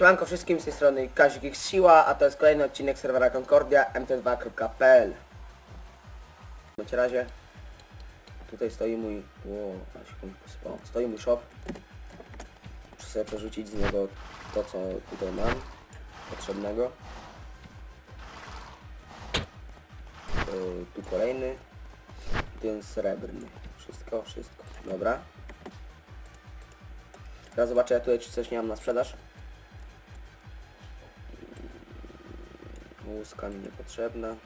Siemanko wszystkim, z tej strony Kazik X Siła, a to jest kolejny odcinek serwera Concordia mt2.pl W bądź razie tutaj stoi mój... Posypało. Stoi mój shop. Muszę sobie przerzucić z niego to, co tutaj mam potrzebnego. Yy, tu kolejny. Ten srebrny. Wszystko, wszystko. Dobra. Teraz zobaczę ja tutaj, czy coś nie mam na sprzedaż. Łuska mi niepotrzebna.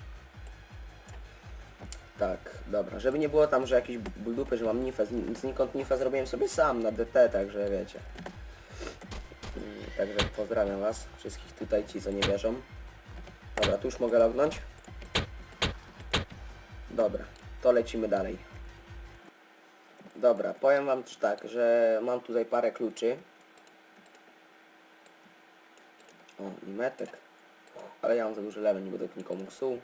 Tak, dobra. Żeby nie było tam, że jakieś buldupy, że mam nifę, znikąd nifę zrobiłem sobie sam na DT, także wiecie. Mm, Także pozdrawiam was, wszystkich tutaj, ci co nie wierzą. Dobra, tu już mogę lognąć. Dobra, to lecimy dalej. Dobra, powiem wam tak, że mam tutaj parę kluczy. O, i metek. Ale ja mam za duży level, nie będę nikomu psuł.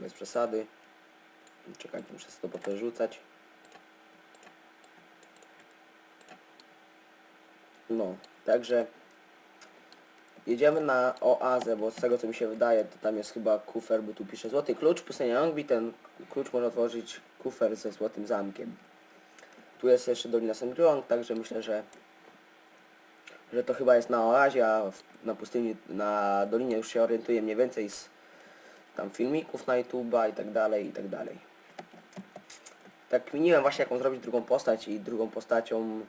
Bez przesady. Czekajcie, muszę sobie to potem rzucać. No, także jedziemy na oazę, bo z tego co mi się wydaje, to tam jest chyba kufer, bo tu pisze złoty klucz, pustynia Yongbi, ten klucz może otworzyć kufer ze złotym zamkiem. Tu jest jeszcze Dolina Sengryong, także myślę, że że to chyba jest na oazie, a w, na pustyni, na dolinie już się orientuję mniej więcej z tam filmików na YouTube'a i tak dalej, i tak dalej. Tak kminiłem właśnie jaką zrobić drugą postać i drugą postacią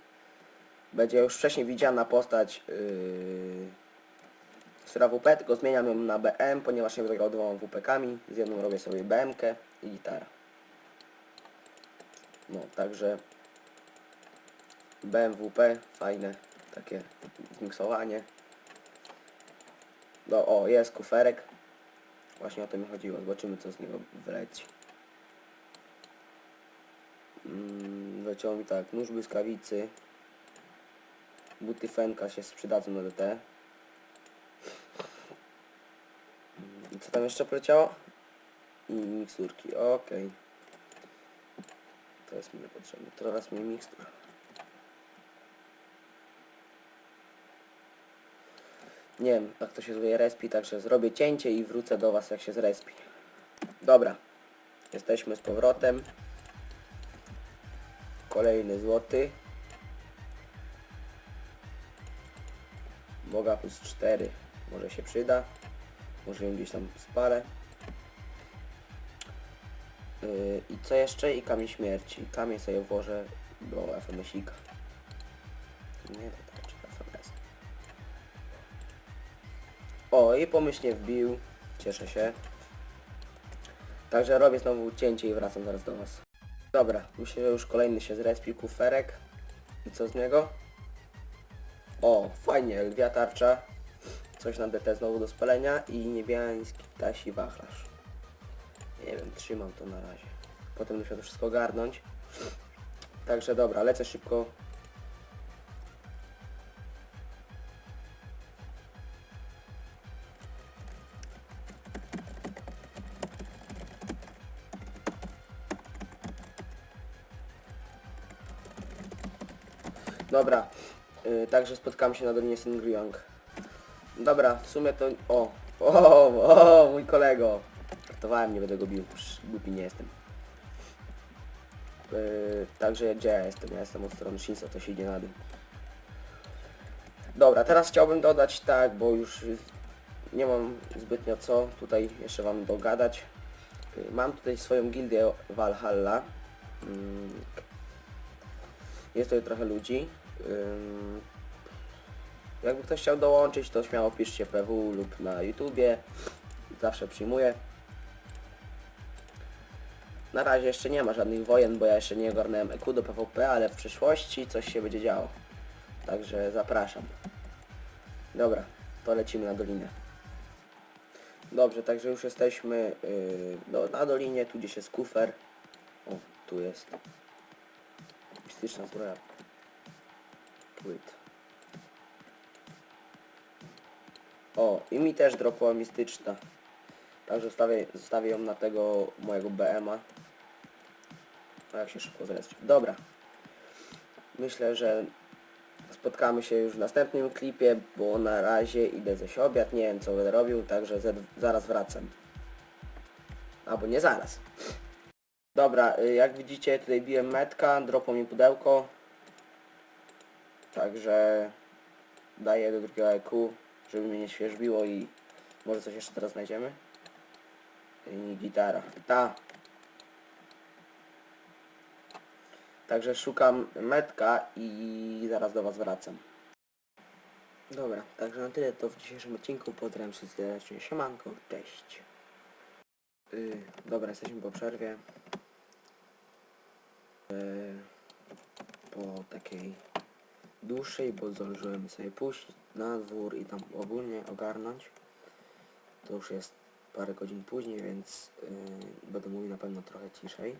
będzie już wcześniej widziana postać yy, która WP, tylko zmieniam ją na BM, ponieważ nie będę grał dwoma WP-kami, z jedną robię sobie BM-kę i gitara. No, także BMWP, fajne, takie zmiksowanie. No o, jest kuferek. Właśnie o to mi chodziło. Zobaczymy co z niego wleci. Mm, wleciało mi tak, nóż błyskawicy. Buty Fenka się przydadzą na DT. Mm, I co tam jeszcze poleciało? I miksturki, okej. To jest mi niepotrzebne. Teraz mi mikstur. Nie wiem, jak to się zwie respi, także zrobię cięcie i wrócę do Was jak się zrespi. Dobra. Jesteśmy z powrotem. Kolejny złoty. Boga plus 4. Może się przyda. Może ją gdzieś tam spalę. Yy, I co jeszcze? I kamień śmierci. Kamień sobie włożę do FMS-ika. I pomyślnie wbił. Cieszę się. Także robię znowu cięcie i wracam zaraz do Was. Dobra, myślę, że już kolejny się zrespił kuferek. I co z niego? O, fajnie, lwia tarcza. Coś na DT znowu do spalenia i niebiański ptasi wachlarz. Nie wiem, trzymam to na razie. Potem muszę to wszystko ogarnąć. Także dobra, lecę szybko. Dobra, yy, także spotkamy się na Dolinie Singryong. Dobra, w sumie to... O, o, o, mój kolego. Żartowałem, nie będę go bił, już głupi nie jestem. Yy, także gdzie ja jestem? Ja jestem od strony Shinsa, to się idzie na dół. Dobra, teraz chciałbym dodać tak, bo już y, nie mam zbytnio co tutaj jeszcze wam dogadać. Yy, Mam tutaj swoją gildię Valhalla. Jest tutaj trochę ludzi. Jakby ktoś chciał dołączyć, to śmiało piszcie PW lub na YouTubie. Zawsze przyjmuję. Na razie jeszcze nie ma żadnych wojen, bo ja jeszcze nie ogarnąłem EQ do PvP, ale w przyszłości coś się będzie działo. Także zapraszam. Dobra, to lecimy na dolinę. Dobrze, także już jesteśmy yy, na dolinie, tu gdzieś jest kufer. O, tu jest. Mistyczna zbroja. Płyt. O, i mi też dropła mistyczna. Także zostawię, zostawię ją na tego mojego BM-a. A jak się szybko zrespił. Dobra. Myślę, że spotkamy się już w następnym klipie, bo na razie idę ze obiad, nie wiem co będę robił, także zaraz wracam. Albo nie zaraz. Dobra, y, jak widzicie tutaj biłem metka, dropło mi pudełko. Także daję do drugiego IQ, żeby mnie nie świeżbiło i może coś jeszcze teraz znajdziemy. I gitara. Ta. Także szukam metka i zaraz do Was wracam. Dobra, także na tyle to w dzisiejszym odcinku. Pozdrawiam wszystkich serdecznie. Siemanko, cześć. Yy, dobra, jesteśmy po przerwie. Yy, po takiej dłuższej, bo zdążyłem sobie pójść na dwór i tam ogólnie ogarnąć. To już jest parę godzin później, więc yy, będę mówił na pewno trochę ciszej.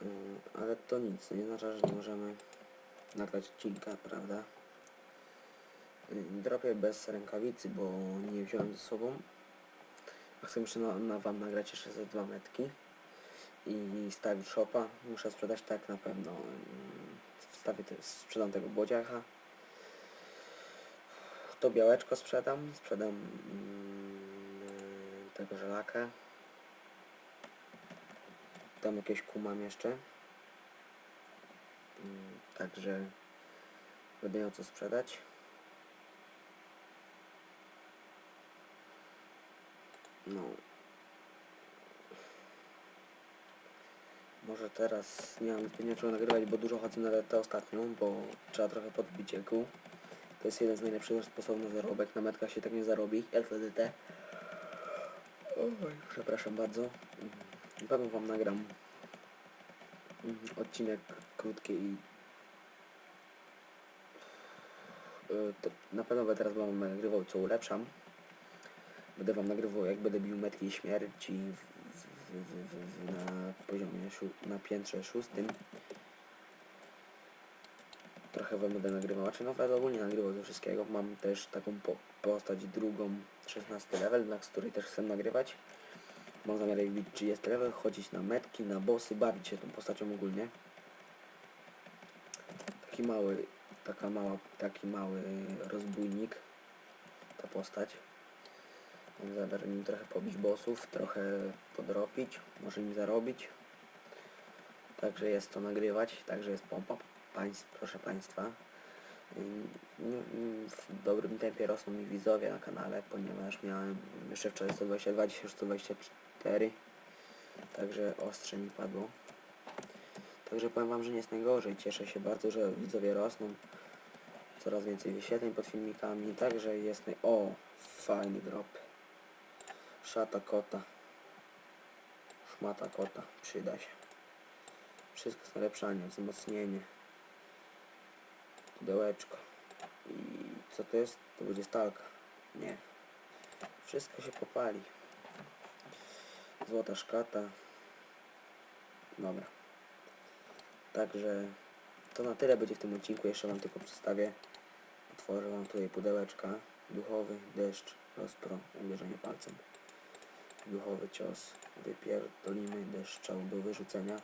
Yy, ale to nic, nie oznacza, że nie możemy nagrać odcinka, prawda? Yy, dropię bez rękawicy, bo nie wziąłem ze sobą. A chcę jeszcze na, na wam nagrać jeszcze ze dwa metki i stawić shopa. Muszę sprzedać tak na pewno. Wstawię te, sprzedam tego bodziacha. To białeczko sprzedam. Sprzedam mm, tego żelakę. Tam jakieś kół mam jeszcze. Mm, Także będę miał co sprzedać. No. Może teraz nie mam zbytnio czego nagrywać, bo dużo chodzę na tę ostatnią, bo trzeba trochę podbić jego. To jest jeden z najlepszych sposobów na zarobek. Na metkach się tak nie zarobi. LFDT. Oj, przepraszam bardzo. Mm, Na pewno wam nagram mm, odcinek krótki i y, na pewno będę teraz wam nagrywał co ulepszam. Będę wam nagrywał jak będę bił metki śmierci w, na poziomie na piętrze szóstym. Trochę wam będę nagrywał, czy nawet ogólnie nagrywał ze wszystkiego. Mam też taką po, postać drugą, 16 level, na której też chcę nagrywać. Mam zamiar jej bić 30 level, chodzić na metki, na bossy, bawić się tą postacią ogólnie. Taki mały, taka mała, taki mały rozbójnik, ta postać. Zamiar nim trochę pobić bossów, trochę podrobić, może im zarobić. Także jest to nagrywać, także jest pompa, państw, proszę Państwa. Ym, W dobrym tempie rosną mi widzowie na kanale, ponieważ miałem jeszcze wczoraj 122, dzisiaj już 124. Także ostrze mi padło. Także powiem Wam, że nie jest najgorzej. Cieszę się bardzo, że widzowie rosną. Coraz więcej wyświetleń pod filmikami. Także jest. O! Fajny drop. Szata kota. Szmata kota. Przyda się. Wszystko z nalepszania, wzmocnienie. Pudełeczko. I co to jest? To będzie stalka. Nie. Wszystko się popali. Złota szkata. Dobra. Także to na tyle będzie w tym odcinku. Jeszcze Wam tylko przedstawię. Otworzę Wam tutaj pudełeczka. Duchowy, deszcz, rozpro, uderzenie palcem. Duchowy cios. Wypierdolimy deszczał do wyrzucenia.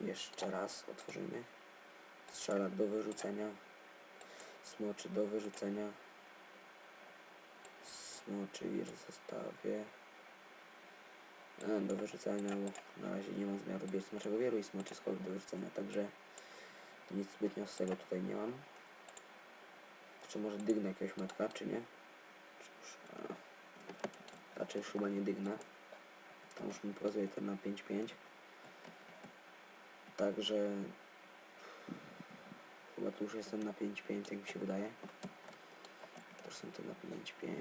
Jeszcze raz otworzymy. Strzelak do wyrzucenia. Smoczy do wyrzucenia. Smoczy wir zostawię. E, do wyrzucenia, bo na razie nie mam zamiaru bierz smoczego wieru i smoczy skok do wyrzucenia, także nic zbytnio z tego tutaj nie mam. Czy może dygnę jakiegoś metka, czy nie? Raczej już chyba nie dygnę. Tam już mi pokazuje ten na 5-5. Także chyba tu już jestem na 5-5, tak mi się wydaje. To już jestem tu na 5-5.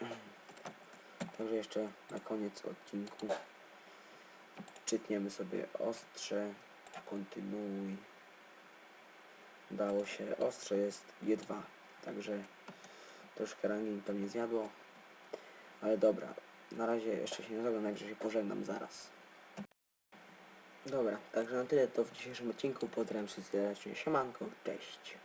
Także jeszcze na koniec odcinku czytniemy sobie ostrze, kontynuuj. Dało się, ostrze jest G2, także troszkę rangi pewnie zjadło. Ale dobra, na razie jeszcze się nie żegnam, także się pożegnam zaraz. Dobra, także na tyle to w dzisiejszym odcinku. Pozdrawiam wszystkich serdecznie. Siemanko, cześć.